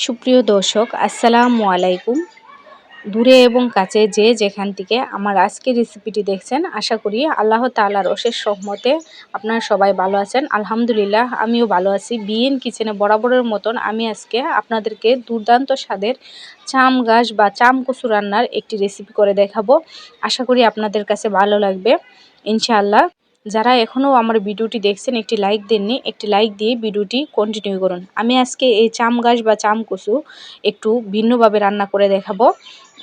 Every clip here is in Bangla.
সুপ্রিয় দর্শক, আসসালামু আলাইকুম। দূরে এবং কাছে যে যেখান থেকে আমার আজকের রেসিপিটি দেখছেন, আশা করি আল্লাহ তালার অশেষ সহমতে আপনারা সবাই ভালো আছেন। আলহামদুলিল্লাহ, আমিও ভালো আছি। বিএন কিচেনে বরাবরের মতন আমি আজকে আপনাদেরকে দুর্দান্ত স্বাদের চাম গাছ বা চাম কচু রান্নার একটি রেসিপি করে দেখাবো। আশা করি আপনাদের কাছে ভালো লাগবে। ইনশাআল্লাহ। যারা এখনও আমার ভিডিওটি দেখছেন, একটি লাইক দেননি, একটি লাইক দিয়ে ভিডিওটি কন্টিনিউ করুন। আমি আজকে এই চাম গাছ বা চাম কচু একটু ভিন্নভাবে রান্না করে দেখাবো।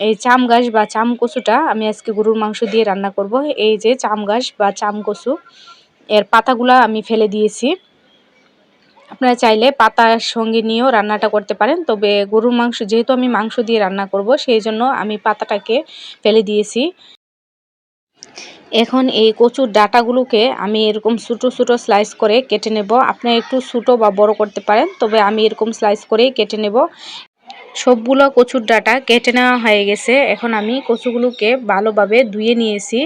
এই চাম গাছ বা চাম কচুটা আমি আজকে গরুর মাংস দিয়ে রান্না করব। এই যে চাম গাছ বা চাম কচু, এর পাতাগুলা আমি ফেলে দিয়েছি। আপনারা চাইলে পাতার সঙ্গে নিয়েও রান্নাটা করতে পারেন, তবে গরুর মাংস, যেহেতু আমি মাংস দিয়ে রান্না করব, সেই জন্য আমি পাতাটাকে ফেলে দিয়েছি। এখন এই কচুর ডাটাগুলোকে আমি এরকম ছোটো ছোটো স্লাইস করে কেটে নেব। আপনি একটু ছোটো বা বড় করতে পারেন, তবে আমি এরকম স্লাইস করেই কেটে নেব। সবগুলো কচুর ডাটা কেটে নেওয়া হয়ে গেছে। এখন আমি কচুগুলোকে ভালোভাবে ধুয়ে নিয়েছি।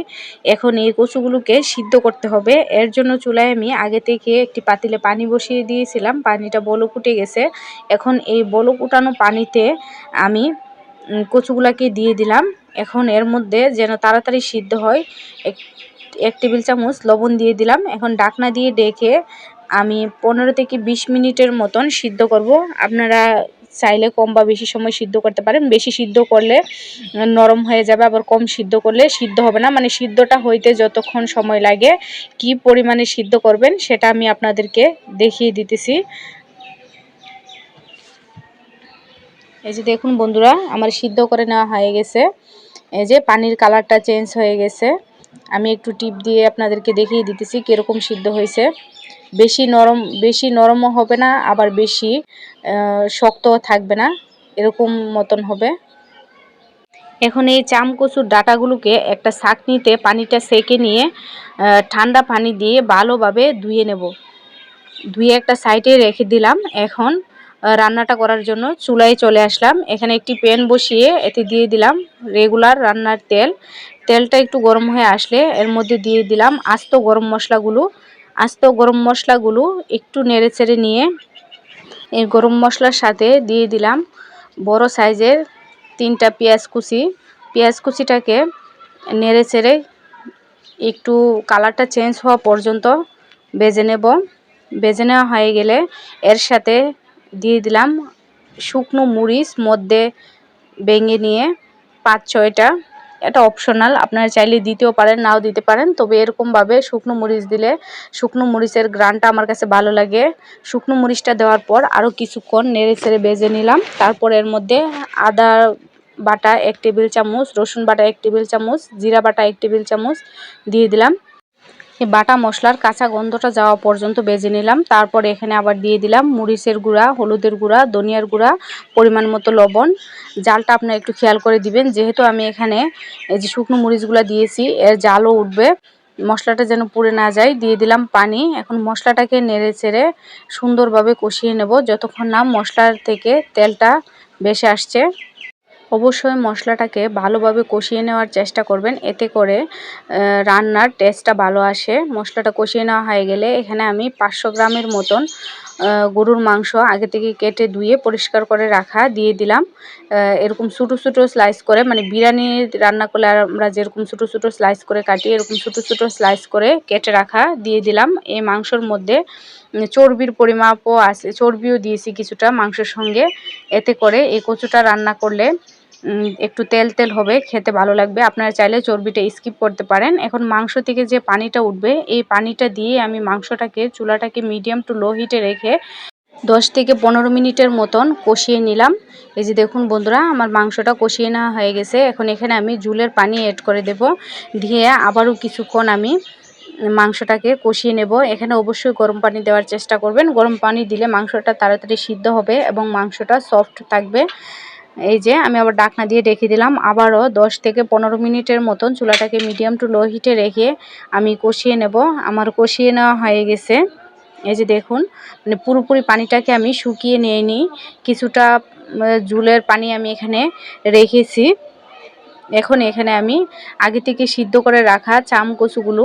এখন এই কচুগুলোকে সিদ্ধ করতে হবে। এর জন্য চুলায় আমি আগে থেকে একটি পাতিলে পানি বসিয়ে দিয়েছিলাম। পানিটা বলক উঠে গেছে। এখন এই বলক উঠানো পানিতে আমি কচুগুলাকে দিয়ে দিলাম। এখন এর মধ্যে যেন তাড়াতাড়ি সিদ্ধ হয়, এক এক টেবিল চামচ লবণ দিয়ে দিলাম। এখন ডাকনা দিয়ে ডেকে আমি পনেরো থেকে বিশ মিনিটের মতন সিদ্ধ করব। আপনারা চাইলে কম বা বেশি সময় সিদ্ধ করতে পারেন। বেশি সিদ্ধ করলে নরম হয়ে যাবে, আবার কম সিদ্ধ করলে সিদ্ধ হবে না। মানে সিদ্ধটা হইতে যতক্ষণ সময় লাগে, কি পরিমাণে সিদ্ধ করবেন সেটা আমি আপনাদেরকে দেখিয়ে দিতেছি। এই যে দেখুন বন্ধুরা, আমার সিদ্ধ করে নেওয়া হয়ে গেছে। এই যে পানির কালারটা চেঞ্জ হয়ে গেছে। আমি একটু টিপ দিয়ে আপনাদেরকে দেখিয়ে দিতেছি কীরকম সিদ্ধ হয়েছে। বেশি নরম, বেশি নরমও হবে না, আবার বেশি শক্তও থাকবে না, এরকম মতন হবে। এখন এই চাম কচুর ডাটাগুলোকে একটা ছাঁকনিতে পানিটা সেকে নিয়ে ঠান্ডা পানি দিয়ে ভালোভাবে ধুয়ে নেব। ধুয়ে একটা সাইডে রেখে দিলাম। এখন রান্নাটা করার জন্য চুলায় চলে আসলাম। এখানে একটি প্যান বসিয়ে এতে দিয়ে দিলাম রেগুলার রান্নার তেল। তেলটা একটু গরম হয়ে আসলে এর মধ্যে দিয়ে দিলাম আস্ত গরম মশলাগুলো। আস্ত গরম মশলাগুলো একটু নেড়ে চেড়ে নিয়ে এই গরম মশলার সাথে দিয়ে দিলাম বড় সাইজের তিনটা পেঁয়াজ কুচি। পেঁয়াজ কুচিটাকে নেড়ে চেড়ে একটু কালারটা চেঞ্জ হওয়া পর্যন্ত বেজে নেব। বেজে নেওয়া হয়ে গেলে এর সাথে দিয়ে দিলাম শুকনো মরিচ, মধ্যে ভেঙে নিয়ে পাঁচ, ছয়টা। এটা অপশনাল আপনারা চাইলে দিতেও পারেন, নাও দিতে পারেন। তবে এরকমভাবে শুকনো মরিচ দিলে শুকনো মরিচের গ্রানটা আমার কাছে ভালো লাগে। শুকনো মরিচটা দেওয়ার পর আরও কিছুক্ষণ নেড়ে ছেড়ে বেজে নিলাম। তারপর এর মধ্যে আদা বাটা এক টেবিল চামচ, রসুন বাটা এক টেবিল চামচ, জিরা বাটা এক টেবিল চামচ দিয়ে দিলাম। বাটা মশলার কাঁচা গন্ধটা যাওয়া পর্যন্ত বেজে নিলাম। তারপর এখানে আবার দিয়ে দিলাম মরিচের গুঁড়া, হলুদের গুঁড়া, ধনিয়ার গুঁড়া, পরিমাণ মতো লবণ। জালটা আপনার একটু খেয়াল করে দিবেন, যেহেতু আমি এখানে এই যে শুকনো মরিচগুলো দিয়েছি, এর জালও উঠবে। মশলাটা যেন পুড়ে না যায়, দিয়ে দিলাম পানি। এখন মশলাটাকে নেড়ে চেড়ে সুন্দরভাবে কষিয়ে নেব, যতক্ষণ না মশলার থেকে তেলটা বেশি আসছে। অবশ্যই মশলাটাকে ভালোভাবে কষিয়ে নেওয়ার চেষ্টা করবেন। এতে করে রান্নার টেস্টটা ভালো আসে। মশলাটা কষিয়ে নেওয়া হয়ে গেলে এখানে আমি পাঁচশো গ্রামের মতন গরুর মাংস আগে থেকে কেটে ধুয়ে পরিষ্কার করে রাখা দিয়ে দিলাম। এরকম ছোটো ছোটো স্লাইস করে মানে বিরিয়ানি রান্না করলে আমরা যেরকম ছোটো ছোটো স্লাইস করে কাটি, এরকম ছোটো ছোটো স্লাইস করে কেটে রাখা দিয়ে দিলাম। এই মাংসর মধ্যে চর্বির পরিমাপও আছে, চর্বিও দিয়েছি কিছুটা মাংসের সঙ্গে। এতে করে এই কচুটা রান্না করলে একটু তেল তেল হবে, খেতে ভালো লাগবে। আপনারা চাইলে চর্বিটা স্কিপ করতে পারেন। এখন মাংস থেকে যে পানিটা উঠবে, এই পানিটা দিয়ে আমি মাংসটাকে, চুলাটাকে মিডিয়াম টু লো হিটে রেখে দশ থেকে পনেরো মিনিটের মতন কষিয়ে নিলাম। এই যে দেখুন বন্ধুরা, আমার মাংসটা কষিয়ে নেওয়া হয়ে গেছে। এখন এখানে আমি জুলের পানি অ্যাড করে দেব। দিয়ে আবারও কিছুক্ষণ আমি মাংসটাকে কষিয়ে নেব। এখানে অবশ্যই গরম পানি দেওয়ার চেষ্টা করবেন। গরম পানি দিলে মাংসটা তাড়াতাড়ি সিদ্ধ হবে এবং মাংসটা সফট থাকবে। এই যে আমি আবার ডাকনা দিয়ে রেখে দিলাম, আবারও দশ থেকে পনেরো মিনিটের মতন চুলাটাকে মিডিয়াম টু লো হিটে রেখে আমি কষিয়ে নেব। আমার কষিয়ে নেওয়া হয়ে গেছে। এই যে দেখুন মানে পুরোপুরি পানিটাকে আমি শুকিয়ে নিয়ে নিই। কিছুটা জুলের পানি আমি এখানে রেখেছি। এখন এখানে আমি আগে থেকে সিদ্ধ করে রাখা চাম কচুগুলো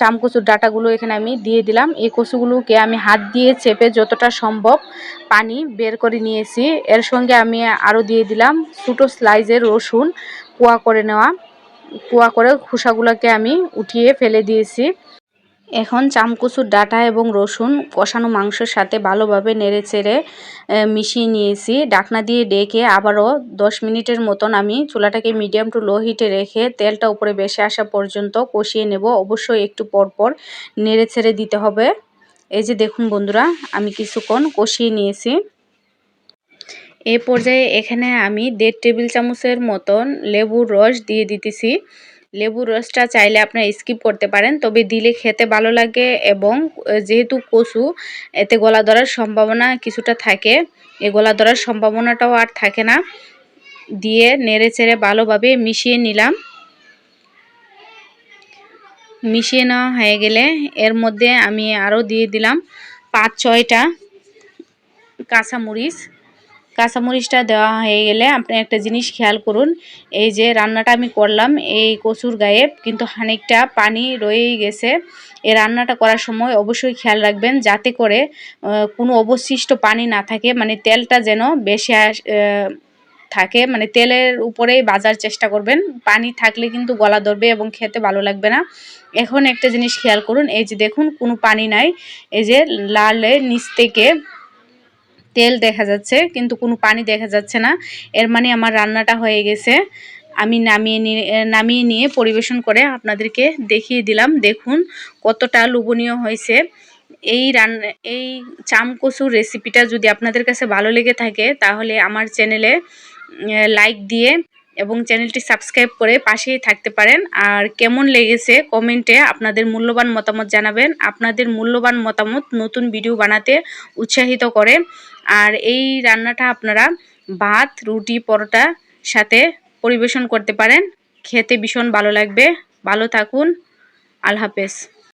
চাম কচুর ডাটাগুলো এখানে আমি দিয়ে দিলাম। এই কচুগুলোকে আমি হাত দিয়ে চেপে যতটা সম্ভব পানি বের করে নিয়েছি। এর সঙ্গে আমি আরও দিয়ে দিলাম ছোটো স্লাইজের রসুন কুয়া করে নেওয়া। কুয়া করে খোসাগুলোকে আমি উঠিয়ে ফেলে দিয়েছি। এখন চামকুচুর ডাটা এবং রসুন কষানো মাংসের সাথে ভালোভাবে নেড়ে চেড়ে মিশিয়ে নিয়েছি। ডাকনা দিয়ে ডেকে আবারও দশ মিনিটের মতন আমি চুলাটাকে মিডিয়াম টু লো হিটে রেখে তেলটা উপরে বেশি আসা পর্যন্ত কষিয়ে নেব। অবশ্যই একটু পরপর নেড়ে ছেড়ে দিতে হবে। এই যে দেখুন বন্ধুরা, আমি কিছুক্ষণ কষিয়ে নিয়েছি। এ পর্যায়ে এখানে আমি দেড় টেবিল চামচের মতন লেবুর রস দিয়ে দিতেছি। লেবুর রসটা চাইলে আপনারা স্কিপ করতে পারেন, তবে দিলে খেতে ভালো লাগে এবং যেহেতু কচু, এতে গলা ধরার সম্ভাবনা কিছুটা থাকে। এ গলা ধরার সম্ভাবনাটাও আর থাকে না। দিয়ে নেড়ে চেড়ে ভালোভাবে মিশিয়ে নিলাম। মিশিয়ে নেওয়া হয়ে গেলে এর মধ্যে আমি আরও দিয়ে দিলাম পাঁচ ছয়টা কাঁচামরিচ। কাঁচামরিচটা দেওয়া হয়ে গেলে আপনি একটা জিনিস খেয়াল করুন, এই যে রান্নাটা আমি করলাম, এই কচুর গায়ে কিন্তু খানিকটা পানি রয়েই গেছে। এই রান্নাটা করার সময় অবশ্যই খেয়াল রাখবেন যাতে করে কোনো অবশিষ্ট পানি না থাকে মানে তেলটা যেন বেশি থাকে মানে তেলের উপরেই বাজার চেষ্টা করবেন। পানি থাকলে কিন্তু গলা ধরবে এবং খেতে ভালো লাগবে না। এখন একটা জিনিস খেয়াল করুন, এই যে দেখুন কোনো পানি নাই, এই যে লালের নিচ থেকে তেল দেখা যাচ্ছে, কিন্তু কোনো পানি দেখা যাচ্ছে না। এর মানে আমার রান্নাটা হয়ে গেছে। আমি নামিয়ে নিয়ে নামিয়ে নিয়ে পরিবেশন করে আপনাদেরকে দেখিয়ে দিলাম। দেখুন কতটা লোভনীয় হয়েছে। এই রান, এই চামকসুর রেসিপিটা যদি আপনাদের কাছে ভালো লেগে থাকে, তাহলে আমার চ্যানেলে লাইক দিয়ে এবং চ্যানেলটি সাবস্ক্রাইব করে পাশেই থাকতে পারেন। আর কেমন লেগেছে কমেন্টে আপনাদের মূল্যবান মতামত জানাবেন। আপনাদের মূল্যবান মতামত নতুন ভিডিও বানাতে উৎসাহিত করে আর এই রান্নাটা আপনারা ভাত, রুটি, পরোটা সাথে পরিবেশন করতে পারেন। খেতে ভীষণ ভালো লাগবে। ভালো থাকুন। আল্লাহ হাফেজ।